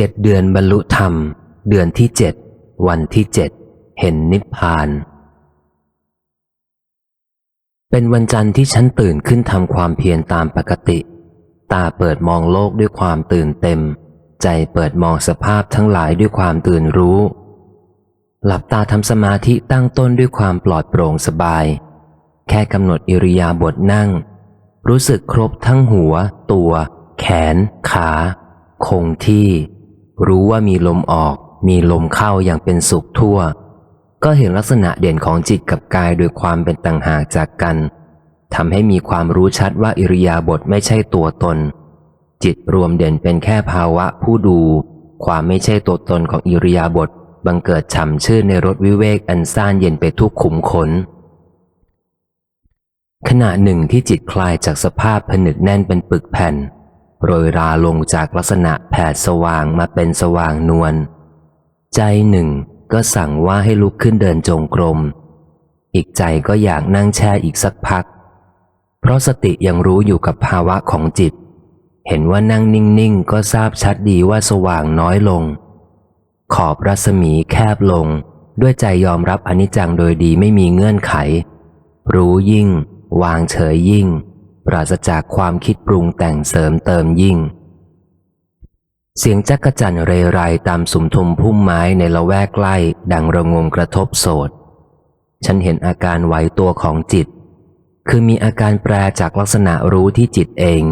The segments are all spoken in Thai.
เจ็ดเดือนบรรลุธรรม เดือนที่เจ็ดวันที่เจ็ดเห็นนิพพาน เป็นวันจันทร์ที่ฉันตื่นขึ้นทำความเพียรตามปกติ ตาเปิดมองโลกด้วยความตื่นเต็ม ใจเปิดมองสภาพทั้งหลายด้วยความตื่นรู้ หลับตาทำสมาธิตั้งต้นด้วยความปลอดโปร่งสบาย แค่กำหนดอิริยาบถนั่ง รู้สึกครบทั้งหัว ตัว แขน ขา คงที่ รู้ว่ามีลมออก มีลมเข้าอย่างเป็นสุขทั่ว ก็เห็นลักษณะเด่นของจิตกับกายโดยความเป็นต่างหากจากกันทำให้มีความรู้ชัดว่าอิริยาบถไม่ใช่ตัวตน จิตรวมเด่นเป็นแค่ภาวะผู้ดู ความไม่ใช่ตัวตนของอิริยาบถบังเกิดฉ่ำชื่นในรถวิเวกอันซ่านเย็นไปทุกขุมขน ขณะหนึ่งที่จิตคลายจากสภาพผนึกแน่นเป็นปึกแผ่น โรยราลงจากลักษณะแผดสว่างมาเป็นสว่างนวล ใจหนึ่งก็สั่งว่าให้ลุกขึ้นเดินจงกรม อีกใจก็อยากนั่งแช่อีกสักพัก เพราะสติยังรู้อยู่กับภาวะของจิต เห็นว่านั่งนิ่งๆ ก็ทราบชัดดีว่าสว่างน้อยลง ขอบรัศมีแคบลง ด้วยใจยอมรับอนิจจังโดยดีไม่มีเงื่อนไข รู้ยิ่ง วางเฉยยิ่ง ปราศจากความคิดปรุงแต่งเสริมเติมยิ่ง เสียงจักกะจั่นเรไรตามสุมทุมพุ่มไม้ในละแวกใกล้ ดังระงมกระทบโสดฉันเห็นอาการไหวตัวของจิต คือมีอาการแปรจากลักษณะรู้ที่จิตเอง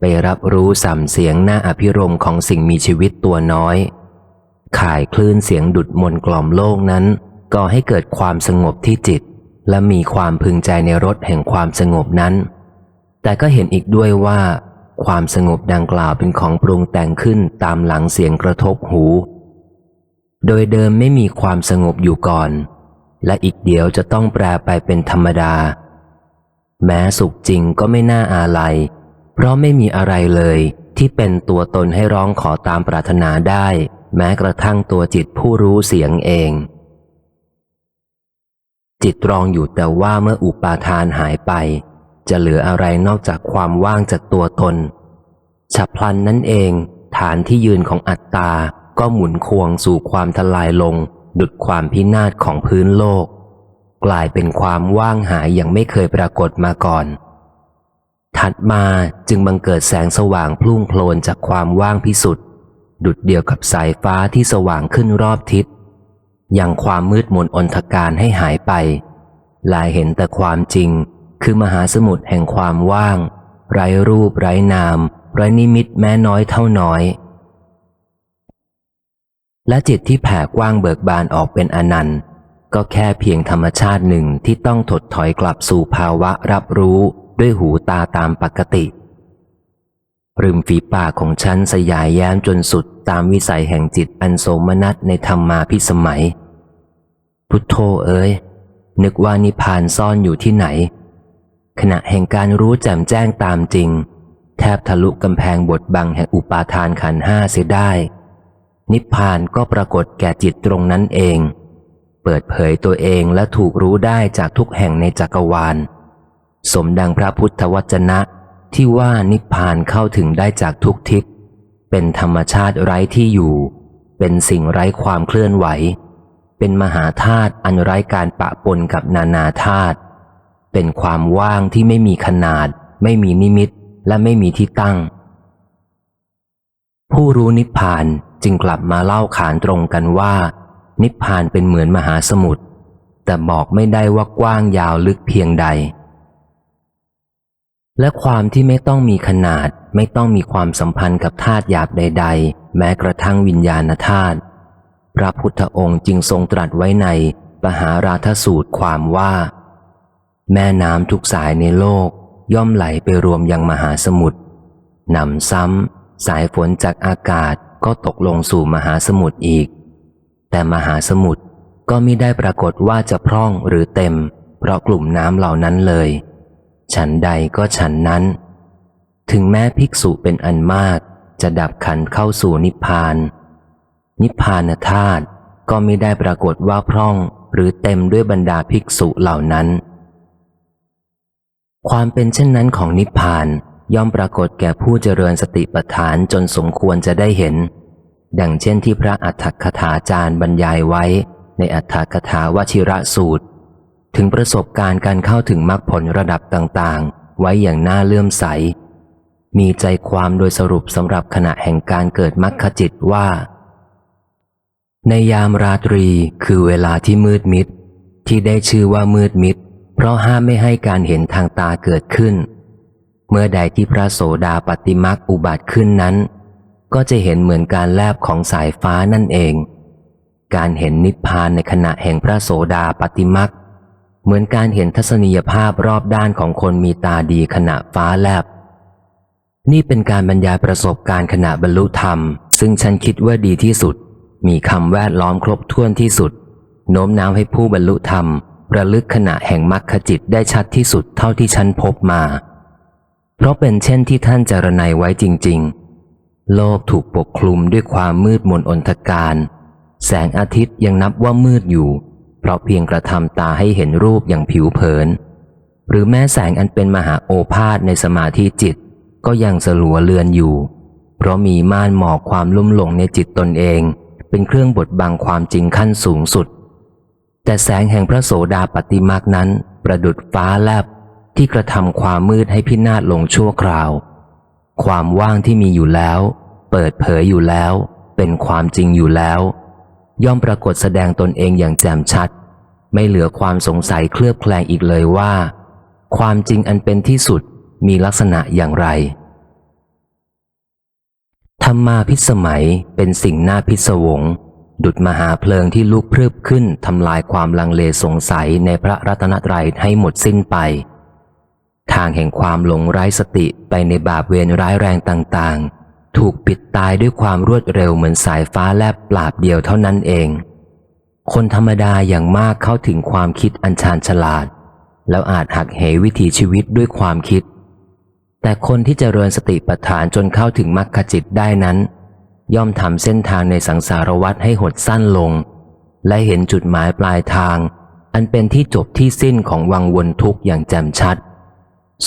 ไปรับรู้สัมเสียงหน้าอภิรมของสิ่งมีชีวิตตัวน้อย ข่ายคลื่นเสียงดุดมนกล่อมโลกนั้นก่อให้เกิดความสงบที่จิต และมีความพึงใจในรสแห่งความสงบนั้น แต่ก็เห็นอีกด้วยว่า ความสงบดังกล่าวเป็นของปรุงแต่งขึ้นตามหลังเสียงกระทบหู โดยเดิมไม่มีความสงบอยู่ก่อน และอีกเดียวจะต้องแปลไปเป็นธรรมดา แม้สุขจริงก็ไม่น่าอาลัย เพราะไม่มีอะไรเลยที่เป็นตัวตนให้ร้องขอตามปรารถนาได้ แม้กระทั่งตัวจิตผู้รู้เสียงเอง จิตตรองอยู่แต่ว่าเมื่ออุปาทานหายไป จะเหลืออะไรนอกจากความว่างจากตัวตน ฉับพลันนั่นเอง ฐานที่ยืนของอัตตา ก็หมุนควงสู่ความทลายลง ดุดความพินาศของพื้นโลก กลายเป็นความว่างหายอย่างไม่เคยปรากฏมาก่อน ถัดมาจึงบังเกิดแสงสว่างพลุ่งโพลนจากความว่างพิสุทธิ์ดุดเดียวกับสายฟ้าที่สว่างขึ้นรอบทิศยังความมืดมนอนทการให้หายไปลายเห็นแต่ความจริง คือมหาสมุทรแห่งความว่าง ไร้รูปไร้นาม ไร้นิมิตแม้น้อยเท่าน้อย และจิตที่แผ่กว้างเบิกบานออกเป็นอนันต์ ก็แค่เพียงธรรมชาติหนึ่งที่ต้องถดถอยกลับสู่ภาวะรับรู้ด้วยหูตาตามปกติริมฝีปากของฉันสยายแย้มจนสุดตามวิสัยแห่งจิตอันโสมนัสในธรรมาพิสมัย พุทโธเอ้ย นึกว่านิพพานซ่อนอยู่ที่ไหน ขณะแห่งการรู้แจ่มแจ้งตามจริง แทบทะลุกำแพงบทบังแห่งอุปาทานขันห้าเสียได้ นิพพานก็ปรากฏแก่จิตตรงนั้นเอง เปิดเผยตัวเองและถูกรู้ได้จากทุกแห่งในจักรวาล สมดังพระพุทธวจนะที่ว่านิพพานเข้าถึงได้จากทุกทิศเป็นธรรมชาติไร้ที่อยู่ เป็นสิ่งไร้ความเคลื่อนไหว เป็นมหาธาตุอันไร้การปะปนกับนานาธาตุ เป็นความว่างที่ไม่มีขนาด ไม่มีนิมิต และไม่มีที่ตั้ง ผู้รู้นิพพานจึงกลับมาเล่าขานตรงกันว่า นิพพานเป็นเหมือนมหาสมุทรแต่บอกไม่ได้ว่ากว้างยาวลึกเพียงใด และความที่ไม่ต้องมีขนาด ไม่ต้องมีความสัมพันธ์กับธาตุหยาบใด ๆ แม้กระทั่งวิญญาณธาตุพระพุทธองค์จึงทรงตรัสไว้ในปหาราทสูตรความว่า แม่น้ำทุกสายในโลกย่อมไหลไปรวมยังมหาสมุทรนำซ้ำสายฝนจากอากาศก็ตกลงสู่มหาสมุทรอีก แต่มหาสมุทรก็ไม่ได้ปรากฏว่าจะพร่องหรือเต็ม เพราะกลุ่มน้ำเหล่านั้นเลย ฉันใดก็ฉันนั้น ถึงแม้ภิกษุเป็นอันมาก จะดับขันเข้าสู่นิพพาน นิพพานธาตุก็ไม่ได้ปรากฏว่าพร่องหรือเต็มด้วยบรรดาภิกษุเหล่านั้น ความเป็นเช่นนั้นของนิพพานย่อมปรากฏแก่ผู้เจริญสติปัฏฐานจนสมควรจะได้เห็น ดังเช่นที่พระอัฏฐกถาจารย์บรรยายไว้ในอัฏฐกถาวชิระสูตร ถึงประสบการณ์การเข้าถึงมรรคผลระดับต่างๆ ไว้อย่างน่าเลื่อมใส มีใจความโดยสรุปสำหรับขณะแห่งการเกิดมรรคจิตว่า ในยามราตรีคือเวลาที่มืดมิด ที่ได้ชื่อว่ามืดมิด เพราะห้ามไม่ให้การเห็นทางตาเกิดขึ้น เมื่อใดที่พระโสดาปฏิมักอุบัติขึ้นนั้น ก็จะเห็นเหมือนการแลบของสายฟ้านั่นเอง การเห็นนิพพานในขณะแห่งพระโสดาปฏิมักเหมือนการเห็นทัศนียภาพรอบด้านของคนมีตาดีขณะฟ้าแลบ นี่เป็นการบรรยายประสบการณ์ขณะบรรลุธรรม ซึ่งฉันคิดว่าดีที่สุด มีคำแวดล้อมครบถ้วนที่สุดโน้มน้าวให้ผู้บรรลุธรรม ระลึกขณะแห่งมรรคจิตได้ชัดที่สุดเท่าที่ฉันพบมา เพราะเป็นเช่นที่ท่านจารณัยไว้จริง ๆ โลกถูกปกคลุมด้วยความมืดมนอนทการ แสงอาทิตย์ยังนับว่ามืดอยู่ เพราะเพียงกระทำตาให้เห็นรูปอย่างผิวเผิน หรือแม้แสงอันเป็นมหาโอภาษในสมาธิจิต ก็ยังสลัวเลือนอยู่ เพราะมีม่านหมอกความลุ่มหลงในจิตตนเอง เป็นเครื่องบดบังความจริงขั้นสูงสุด แต่แสงแห่งพระโสดาปฏิมากนั้น ประดุดฟ้าแลบที่กระทำความมืดให้พินาศลงชั่วคราว ความว่างที่มีอยู่แล้ว เปิดเผยอยู่แล้ว เป็นความจริงอยู่แล้ว ย่อมปรากฏแสดงตนเองอย่างแจ่มชัด ไม่เหลือความสงสัยเคลือบแคลงอีกเลยว่า ความจริงอันเป็นที่สุดมีลักษณะอย่างไรธรรมาพิสมัยเป็นสิ่งน่าพิศวง ดุดมหาเพลิงที่ลุกพรึบขึ้นทำลายความลังเลสงสัยในพระรัตนตรัยให้หมดสิ้นไป ทางแห่งความหลงไร้สติไปในบาปเวรร้ายแรงต่างๆ ถูกปิดตายด้วยความรวดเร็วเหมือนสายฟ้าแลบปราบเดียวเท่านั้นเอง คนธรรมดาอย่างมากเข้าถึงความคิดอันชาญฉลาด แล้วอาจหักเหวิถีชีวิตด้วยความคิด แต่คนที่จเจริญสติปัฏฐานจนเข้าถึงมรรคจิตได้นั้น ย่อมทำเส้นทางในสังสารวัฏให้หดสั้นลง และเห็นจุดหมายปลายทาง อันเป็นที่จบที่สิ้นของวังวนทุกข์อย่างแจ่มชัด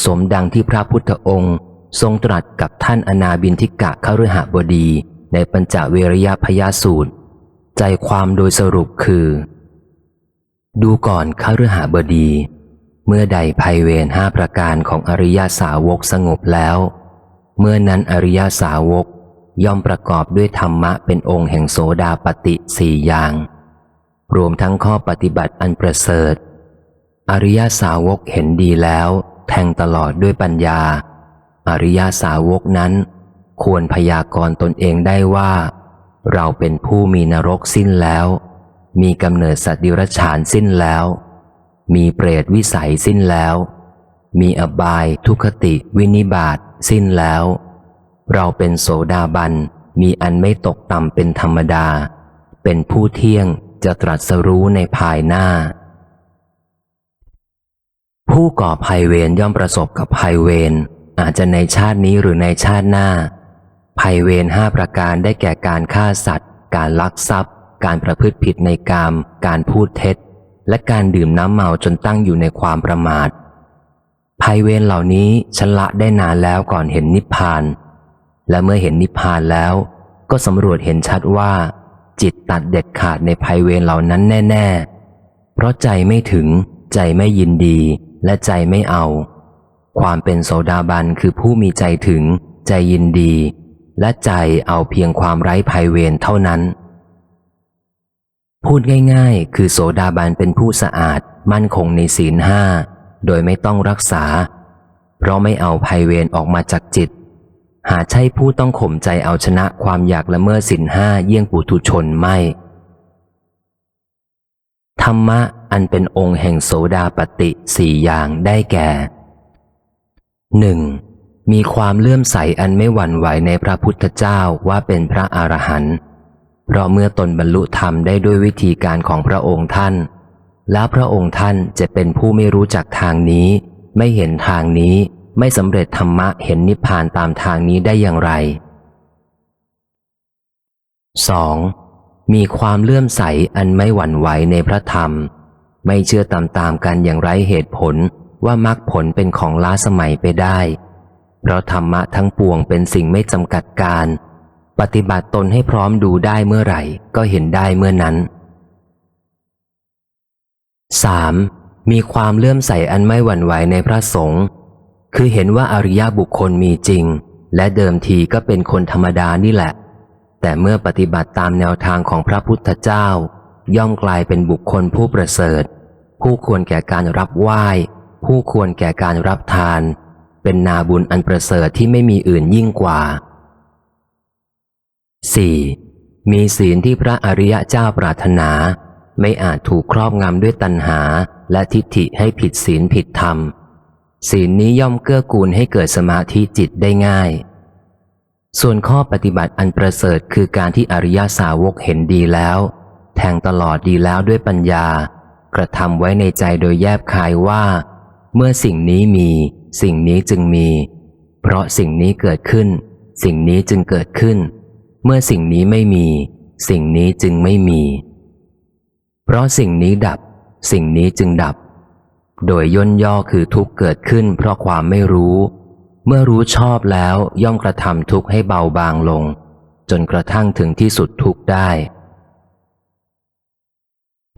สมดังที่พระพุทธองค์ทรงตรัสกับท่านอนาบินทิกะขฤหบดีในปัญจเวรยพยาสูตร ใจความโดยสรุปคือ ดูก่อนขฤหบดี เมื่อใดภัยเวรห้าประการของอริยาสาวกสงบแล้ว เมื่อนั้นอริยาสาวก ย่อมประกอบด้วยธรรมะเป็นองค์แห่งโสดาปติสี่อย่าง รวมทั้งข้อปฏิบัติอันประเสริฐ อริยาสาวกเห็นดีแล้ว แทงตลอดด้วยปัญญา อริยาสาวกนั้น ควรพยากรณ์ตนเองได้ว่า เราเป็นผู้มีนรกสิ้นแล้ว มีกำเนิดสัตว์ดิรัจฉานสิ้นแล้ว มีเปรตวิสัยสิ้นแล้ว มีอบายทุคติวินิบาตสิ้นแล้ว เราเป็นโสดาบัน มีอันไม่ตกต่ำเป็นธรรมดา เป็นผู้เที่ยงจะตรัสรู้ในภายหน้า ผู้ก่อภัยเวรย่อมประสบกับภัยเวรอาจจะในชาตินี้หรือในชาติหน้า ภัยเวรห้าประการได้แก่การฆ่าสัตว์ การลักทรัพย์ การประพฤติผิดในกาม การพูดเท็จ และการดื่มน้ำเมาจนตั้งอยู่ในความประมาทภัยเวรเหล่านี้ฉันละได้นานแล้วก่อนเห็นนิพพาน และเมื่อเห็นนิพพานแล้ว ก็สำรวจเห็นชัดว่า จิตตัดเด็ดขาดในภัยเวรเหล่านั้นแน่ ๆ เพราะใจไม่ถึง ใจไม่ยินดี และใจไม่เอา ความเป็นโสดาบันคือผู้มีใจถึง ใจยินดี และใจเอาเพียงความไร้ภัยเวรเท่านั้น พูดง่ายๆ คือโสดาบันเป็นผู้สะอาด มั่นคงในศีลห้าโดยไม่ต้องรักษา เพราะไม่เอาภัยเวรออกมาจากจิต หาใช่ผู้ต้องข่มใจเอาชนะความอยากละเมิดศีลห้าเยี่ยงปุถุชนไม่ ธรรมะอันเป็นองค์แห่งโสดาปติสี่อย่างได้แก่หนึ่งมีความเลื่อมใสอันไม่หวั่นไหวในพระพุทธเจ้าว่าเป็นพระอรหันต์เพราะเมื่อตนบรรลุธรรมได้ด้วยวิธีการของพระองค์ท่าน แล้วพระองค์ท่านจะเป็นผู้ไม่รู้จักทางนี้ ไม่เห็นทางนี้ ไม่สำเร็จธรรมะเห็นนิพพานตามทางนี้ได้อย่างไร 2. มีความเลื่อมใสอันไม่หวั่นไหวในพระธรรม ไม่เชื่อตามๆกันอย่างไร้เหตุผลว่ามรรคผลเป็นของล้าสมัยไปได้ เพราะธรรมะทั้งปวงเป็นสิ่งไม่จำกัดการ ปฏิบัติตนให้พร้อมดูได้เมื่อไหร่ ก็เห็นได้เมื่อนั้น 3. มีความเลื่อมใสอันไม่หวั่นไหวในพระสงฆ์ คือเห็นว่าอริยบุคคลมีจริง และเดิมทีก็เป็นคนธรรมดานี่แหละ แต่เมื่อปฏิบัติตามแนวทางของพระพุทธเจ้า ย่อมกลายเป็นบุคคลผู้ประเสริฐ ผู้ควรแก่การรับไหว้ ผู้ควรแก่การรับทาน เป็นนาบุญอันประเสริฐที่ไม่มีอื่นยิ่งกว่า 4. มีศีลที่พระอริยเจ้าปรารถนา ไม่อาจถูกครอบงำด้วยตัณหาและทิฏฐิให้ผิดศีลผิดธรรม ศีลนี้ย่อมเกื้อกูลให้เกิดสมาธิจิตได้ง่าย ส่วนข้อปฏิบัติอันประเสริฐคือการที่อริยสาวกเห็นดีแล้ว แทงตลอดดีแล้วด้วยปัญญา กระทำไว้ในใจโดยแยบคายว่า เมื่อสิ่งนี้มี สิ่งนี้จึงมี เพราะสิ่งนี้เกิดขึ้น สิ่งนี้จึงเกิดขึ้น เมื่อสิ่งนี้ไม่มี สิ่งนี้จึงไม่มี เพราะสิ่งนี้ดับ สิ่งนี้จึงดับ โดยย่นย่อคือทุกเกิดขึ้นเพราะความไม่รู้ เมื่อรู้ชอบแล้วย่อมกระทำทุกข์ให้เบาบางลง จนกระทั่งถึงที่สุดทุกข์ได้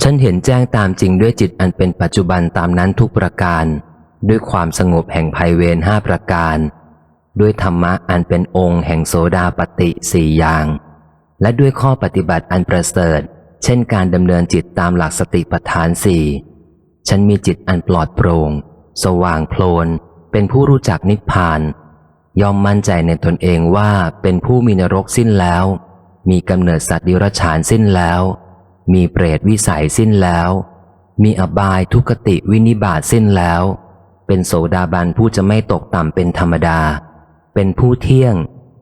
ฉันเห็นแจ้งตามจริงด้วยจิตอันเป็นปัจจุบันตามนั้นทุกประการ ด้วยความสงบแห่งภัยเวรห้าประการ ด้วยธรรมะอันเป็นองค์แห่งโสดาปติสี่อย่าง และด้วยข้อปฏิบัติอันประเสริฐ เช่นการดำเนินจิตตามหลักสติปัฏฐานสี่ ฉันมีจิตอันปลอดโปร่ง สว่างโพลน เป็นผู้รู้จักนิพพาน ยอมมั่นใจในตนเองว่าเป็นผู้มีนรกสิ้นแล้ว มีกำเนิดสัตว์ดิรฉานสิ้นแล้ว มีเปรตวิสัยสิ้นแล้ว มีอบายทุกติวินิบาตสิ้นแล้ว เป็นโสดาบันผู้จะไม่ตกต่ำเป็นธรรมดา เป็นผู้เที่ยง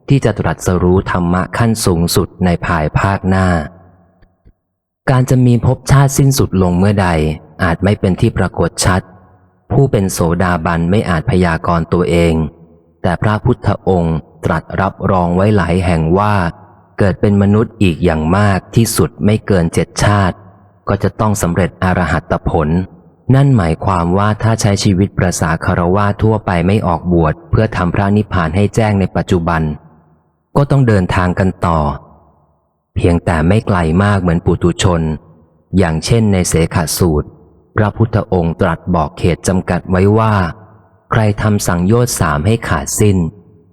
ที่จะตรัสรู้ธรรมะขั้นสูงสุดในภายภาคหน้า การจะมีภพชาติสิ้นสุดลงเมื่อใด อาจไม่เป็นที่ปรากฏชัด ผู้เป็นโสดาบันไม่อาจพยากรตัวเอง แต่พระพุทธองค์ตรัสรับรองไว้หลายแห่งว่า เกิดเป็นมนุษย์อีกอย่างมากที่สุดไม่เกินเจ็ดชาติ ก็จะต้องสำเร็จอรหัตผล นั่นหมายความว่าถ้าใช้ชีวิตประสาคารวาทั่วไปไม่ออกบวชเพื่อทำพระนิพพานให้แจ้งในปัจจุบัน ก็ต้องเดินทางกันต่อ เพียงแต่ไม่ไกลมากเหมือนปุตุชน อย่างเช่นในเสขสูตร พระพุทธองค์ตรัสบอกเขตจำกัดไว้ว่า ใครทำสังโยชน์สามให้ขาดสิ้น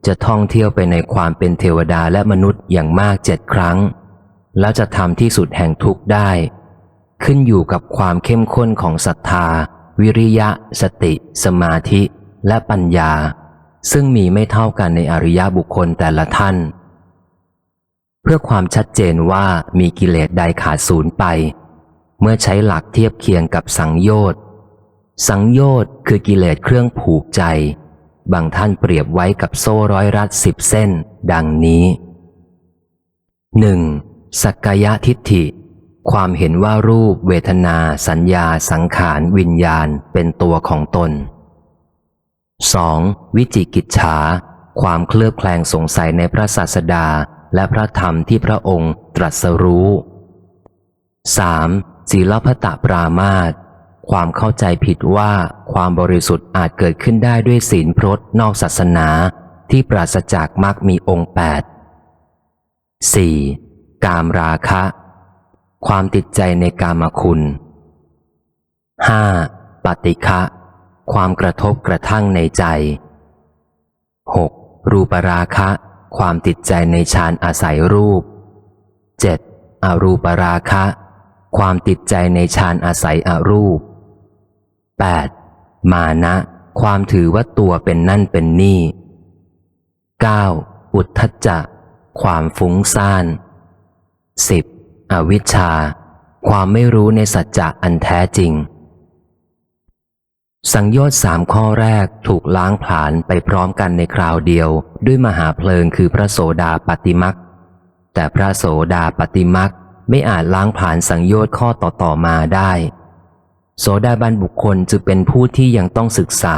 จะท่องเที่ยวไปในความเป็นเทวดาและมนุษย์อย่างมากเจ็ดครั้ง แล้วจะทำที่สุดแห่งทุกข์ได้ ขึ้นอยู่กับความเข้มข้นของศรัทธา วิริยะ สติ สมาธิ และปัญญา ซึ่งมีไม่เท่ากันในอริยบุคคลแต่ละท่าน เพื่อความชัดเจนว่ามีกิเลสใดขาดศูนย์ไป เมื่อใช้หลักเทียบเคียงกับสังโยชน์ สังโยชน์คือกิเลสเครื่องผูกใจ บางท่านเปรียบไว้กับโซ่ร้อยรัดสิบเส้น ดังนี้หนึ่งสักกายทิฏฐิ ความเห็นว่ารูปเวทนา สัญญา สังขาร วิญญาณเป็นตัวของตน 2. วิจิกิจฉา ความเคลือบแคลงสงสัยในพระศาสดาและพระธรรมที่พระองค์ตรัสรู้ 3. ศีลพัตตปรามาตความเข้าใจผิดว่าความบริสุทธิ์อาจเกิดขึ้นได้ด้วยศีลพรตนอกศาสนาที่ปราศจากมรรคมีองค์แปด 4. กามราคะ ความติดใจในกามคุณ 5. ปฏิฆะความกระทบกระทั่งในใจ 6. รูปราคะ ความติดใจในฌานอาศัยรูป 7. อรูปราคะ ความติดใจในฌานอาศัยอรูป 8. มานะ ความถือว่าตัวเป็นนั่นเป็นนี่ 9. อุทธัจจะ ความฟุ้งซ่าน 10. อวิชชา ความไม่รู้ในสัจจะอันแท้จริง สังโยชน์สามข้อแรกถูกล้างผลาญไปพร้อมกันในคราวเดียว ด้วยมหาเพลิงคือพระโสดาปฏิมักแต่พระโสดาปฏิมัก ไม่อาจล้างผลาญสังโยชน์ข้อต่อๆมาได้ โสดาบันบุคคลจะเป็นผู้ที่ยังต้องศึกษา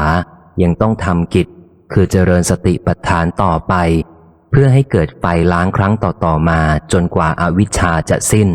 ยังต้องทำกิจ คือเจริญสติปัฏฐานต่อไป เพื่อให้เกิดไฟล้างครั้งต่อๆมาจนกว่าอาวิชชาจะสิ้น